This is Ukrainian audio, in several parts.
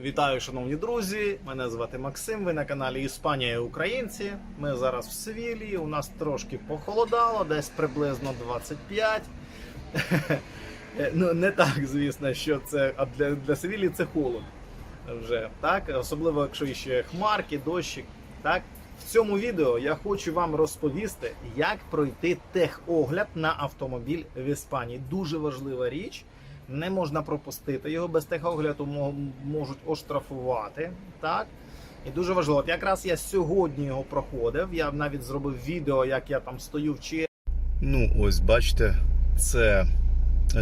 Вітаю, шановні друзі! Мене звати Максим. Ви на каналі Іспанія і Українці. Ми зараз в Севілії. У нас трошки похолодало, десь приблизно 25. Ну, не так, звісно, що це. А для, для Севілії це холод. Вже так, особливо якщо ще хмарки, дощик. Так, в цьому відео я хочу вам розповісти, як пройти техогляд на автомобіль в Іспанії. Дуже важлива річ. Не можна пропустити його без техогляду можуть оштрафувати. Так? І дуже важливо. От якраз я сьогодні його проходив. Я навіть зробив відео, як я там стою в черзі. Ну, ось бачите, це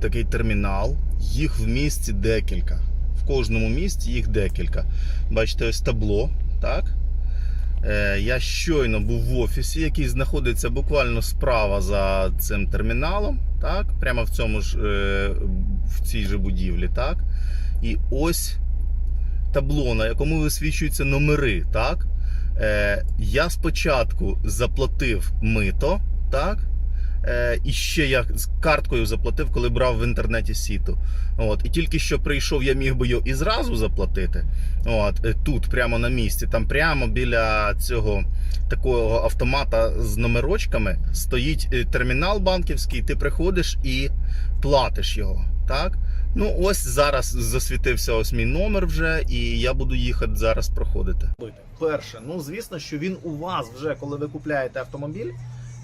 такий термінал. Їх в місті декілька. В кожному місті їх декілька. Бачите, ось табло, так? Е, Я щойно був в офісі, який знаходиться буквально справа за цим терміналом, так? Прямо в цьому ж е, в цій же будівлі, так? І ось табло, на якому висвічуються номери, так? Е, Я спочатку заплатив мито, так? Е, і ще я з карткою заплатив, коли брав в інтернеті сіту. От, і тільки що прийшов, я міг би його і зразу заплатити. От, е, тут, прямо на місці, там прямо біля цього такого автомата з номерочками стоїть е, термінал банківський, ти приходиш і платиш його. Так? Ну, ось зараз засвітився ось мій номер вже, і я буду їхати зараз проходити. Перше, ну звісно, що він у вас вже, коли ви купляєте автомобіль,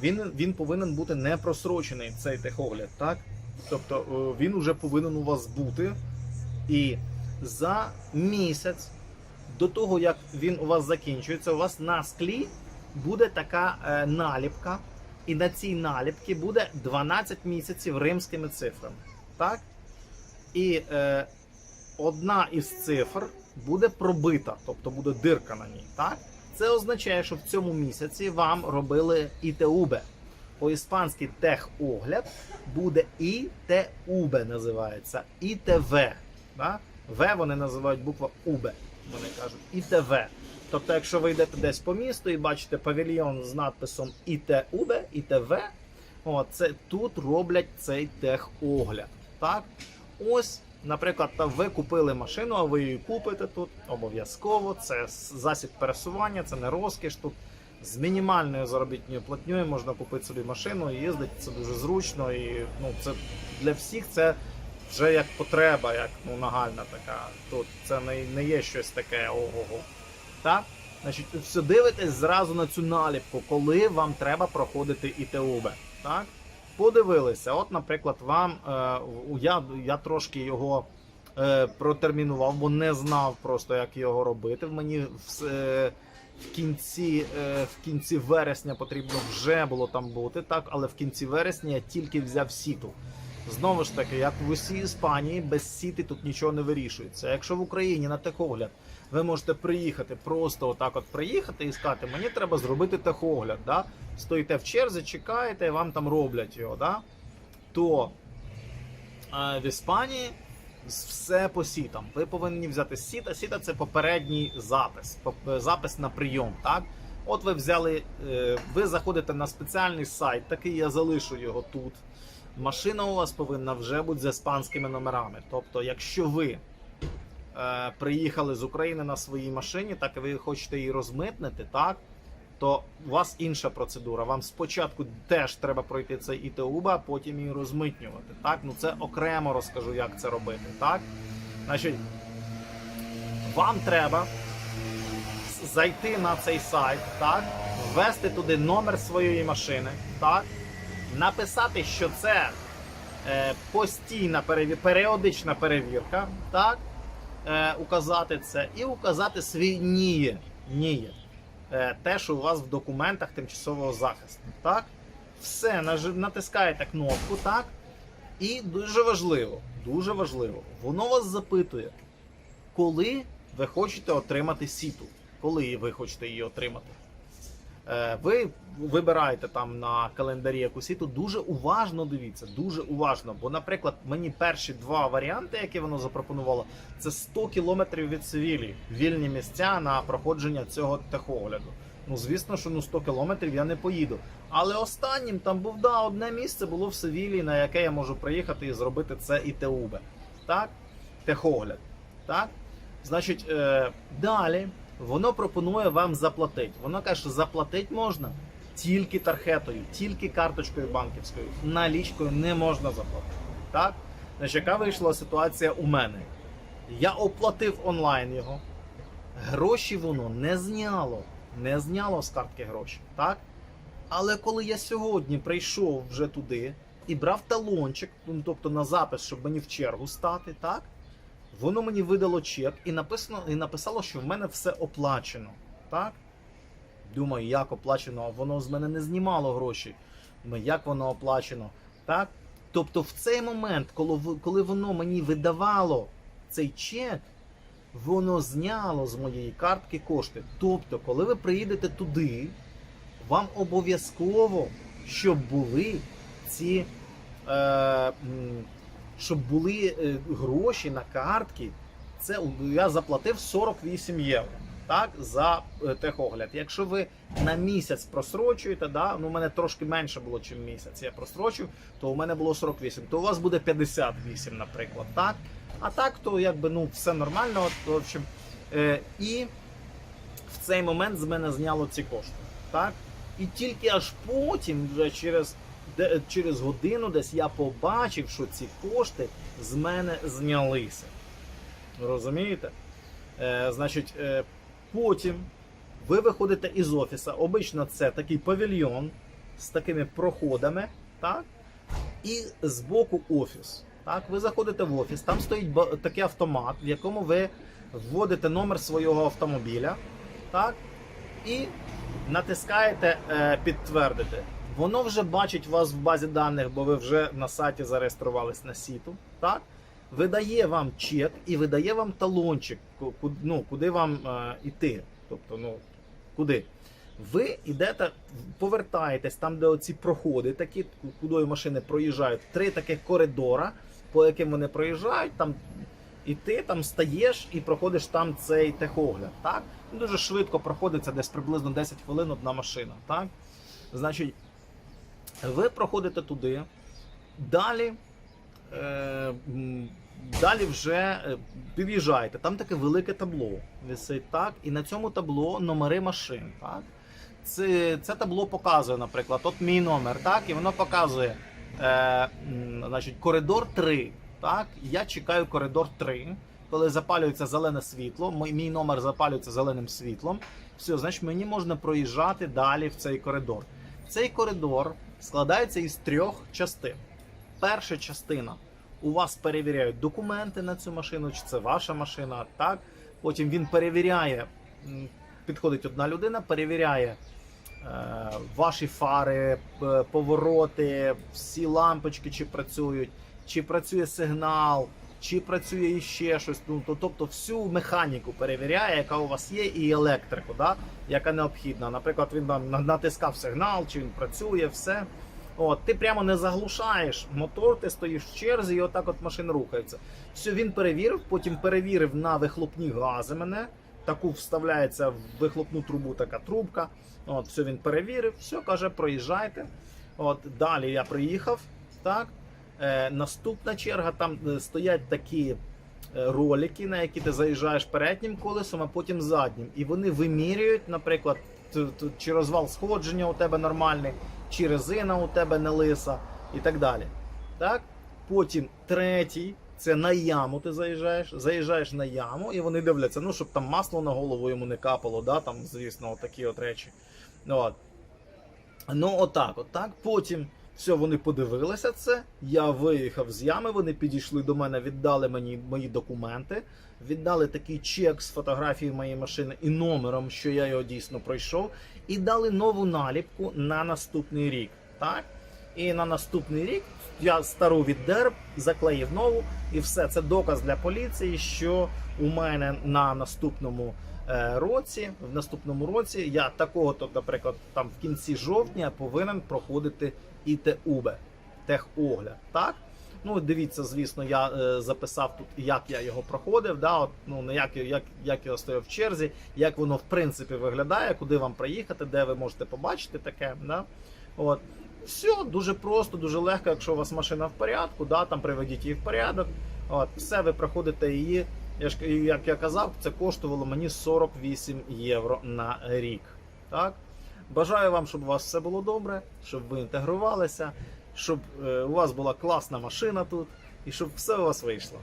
він, він повинен бути не просрочений цей техогляд, так? Тобто е, він вже повинен у вас бути. І за місяць до того, як він у вас закінчується, у вас на склі буде така е, наліпка, і на цій наліпці буде 12 місяців римськими цифрами. Так? І е, одна із цифр буде пробита, тобто буде дирка на ній. Так? Це означає, що в цьому місяці вам робили ІТУБ. По-іспанськи техогляд буде ІТУБ називається ІТВ. Да? В вони називають буква УБ. Вони кажуть ІТВ. Тобто, якщо ви йдете десь по місту і бачите павільйон з надписом ІТУБ, ІТВ, о, це тут роблять цей техогляд. Так? Ось, наприклад, ви купили машину, а ви її купите тут обов'язково. Це засіб пересування, це не розкіш. Тут з мінімальною заробітною платньою можна купити собі машину і їздити. Це дуже зручно. І ну, це для всіх це вже як потреба, як ну, нагальна така. Тут це не, не є щось таке ого-го. Так? Значить, все дивитесь зразу на цю наліпку, коли вам треба проходити ІТУБ. Так? Подивилися, от, наприклад, вам е, я, я трошки його е, протермінував, бо не знав просто, як його робити. Мені в, е, кінці, в кінці вересня потрібно вже було там бути, так, але в кінці вересня я тільки взяв сіту. Знову ж таки, як в усій Іспанії, без сіти тут нічого не вирішується. Якщо в Україні на техогляд ви можете приїхати, просто отак от приїхати і сказати, мені треба зробити техогляд. Да? Стоїте в черзі, чекаєте, і вам там роблять його. Да? То е, в Іспанії все по сітам. Ви повинні взяти сіта. Сіта це попередній запис, запис на прийом. Так? От ви взяли, е, ви заходите на спеціальний сайт, такий я залишу його тут. Машина у вас повинна вже бути з іспанськими номерами. Тобто, якщо ви е, приїхали з України на своїй машині, так і ви хочете її розмитнити, так? То у вас інша процедура. Вам спочатку теж треба пройти цей ІТУБ, а потім її розмитнювати. Так? Ну це окремо розкажу, як це робити. Так? Значить, вам треба зайти на цей сайт, так? ввести туди номер своєї машини, так? Написати, що це е, постійна періодична перевірка, так? Е, указати це і указати свій НІЄ. НІЄ. Е, те, що у вас в документах тимчасового захисту. Так? Все, натискаєте кнопку, так? І дуже важливо, дуже важливо, воно вас запитує, коли ви хочете отримати сіту. Коли ви хочете її отримати. Е, Ви вибираєте там на календарі яку сіту, дуже уважно дивіться, дуже уважно. Бо, наприклад, мені перші два варіанти, які воно запропонувало, це 100 кілометрів від Севілії, вільні місця на проходження цього техогляду. Ну, звісно, що ну 100 кілометрів я не поїду. Але останнім там був да, одне місце було в Севілії, на яке я можу приїхати і зробити це ІТУБ. Так? Техогляд. Так? Значить, е, далі воно пропонує вам заплатити. Воно каже, що заплатити можна тільки тархетою, тільки карточкою банківською. Налічкою не можна заплатити. Так? Значить, яка вийшла ситуація у мене? Я оплатив онлайн його. Гроші воно не зняло. Не зняло з картки гроші. Так? Але коли я сьогодні прийшов вже туди і брав талончик, ну, тобто на запис, щоб мені в чергу стати, так? Воно мені видало чек і написано, і написало, що в мене все оплачено. Так? Думаю, як оплачено, а воно з мене не знімало гроші. Думаю, як воно оплачено? Так? Тобто, в цей момент, коли, коли воно мені видавало цей чек, воно зняло з моєї картки кошти. Тобто, коли ви приїдете туди, вам обов'язково, щоб були ці. Е, щоб були е, гроші на картки, це я заплатив 48 євро. Так, за е, техогляд. Якщо ви на місяць просрочуєте, да, ну у мене трошки менше було, ніж місяць. Я просрочив, то у мене було 48, то у вас буде 58, наприклад. Так? А так, то якби ну все нормально. В общем, е, і в цей момент з мене зняло ці кошти. Так? І тільки аж потім, вже через, де, через годину, десь я побачив, що ці кошти з мене знялися. Розумієте? Е, значить, е, потім ви виходите із офісу. Обично це такий павільйон з такими проходами, так? І збоку офіс. Так, ви заходите в офіс, там стоїть такий автомат, в якому ви вводите номер свого автомобіля, так? І натискаєте е, підтвердити. Воно вже бачить вас в базі даних, бо ви вже на сайті зареєструвались на сіту. Так? Видає вам чек і видає вам талончик, ну, куди вам е, іти. Тобто, ну, куди? Ви йдете, повертаєтесь там, де оці проходи, такі, куди машини проїжджають, три таких коридора, по яким вони проїжджають, там і ти там стаєш і проходиш там цей техогляд. Так? Дуже швидко проходиться, десь приблизно 10 хвилин одна машина. Так? Значить, ви проходите туди, далі. Е, Далі вже е, під'їжджаєте. Там таке велике табло висить, так, і на цьому табло номери машин. Так? Це, це табло показує, наприклад, от мій номер, так, і воно показує е, значить, коридор 3. Так? Я чекаю коридор 3. Коли запалюється зелене світло, мій, номер запалюється зеленим світлом. Все, значить, мені можна проїжджати далі в цей коридор. Цей коридор складається із трьох частин. Перша частина у вас перевіряють документи на цю машину, чи це ваша машина, так? Потім він перевіряє, підходить одна людина, перевіряє е, ваші фари, повороти, всі лампочки, чи працюють, чи працює сигнал, чи працює іще щось. Ну, то, тобто всю механіку перевіряє, яка у вас є, і електрику, да? яка необхідна. Наприклад, він там натискав сигнал, чи він працює, все. От, ти прямо не заглушаєш мотор, ти стоїш в черзі, і отак от машина рухається. Все, він перевірив, потім перевірив на вихлопні гази мене. Таку вставляється в вихлопну трубу така трубка. От, все він перевірив, все, каже, проїжджайте. От, далі я приїхав. Так. Е, наступна черга, там е, стоять такі е, ролики, на які ти заїжджаєш переднім колесом, а потім заднім. І вони вимірюють, наприклад, чи розвал сходження у тебе нормальний, чи резина у тебе не лиса і так далі. Так? Потім третій, це на яму ти заїжджаєш, заїжджаєш на яму, і вони дивляться, ну, щоб там масло на голову йому не капало, да, там, звісно, такі от речі. От. Ну, отак, отак. Потім все, вони подивилися це. Я виїхав з ями, вони підійшли до мене, віддали мені мої документи, віддали такий чек з фотографією моєї машини і номером, що я його дійсно пройшов, і дали нову наліпку на наступний рік. Так? І на наступний рік я стару віддерб, заклеїв нову, і все. Це доказ для поліції, що у мене на наступному році, в наступному році я такого, то, наприклад, там в кінці жовтня повинен проходити ІТУБ, техогляд. Так? Ну, дивіться, звісно, я е, записав тут, як я його проходив, да, от, ну, як, як, як я стояв в черзі, як воно в принципі виглядає, куди вам приїхати, де ви можете побачити таке. Да? От. Все дуже просто, дуже легко, якщо у вас машина в порядку, да, там приведіть її в порядок. От, все, ви проходите її Я ж як я казав, це коштувало мені 48 євро на рік. Так? Бажаю вам, щоб у вас все було добре, щоб ви інтегрувалися, щоб е, у вас була класна машина тут і щоб все у вас вийшло.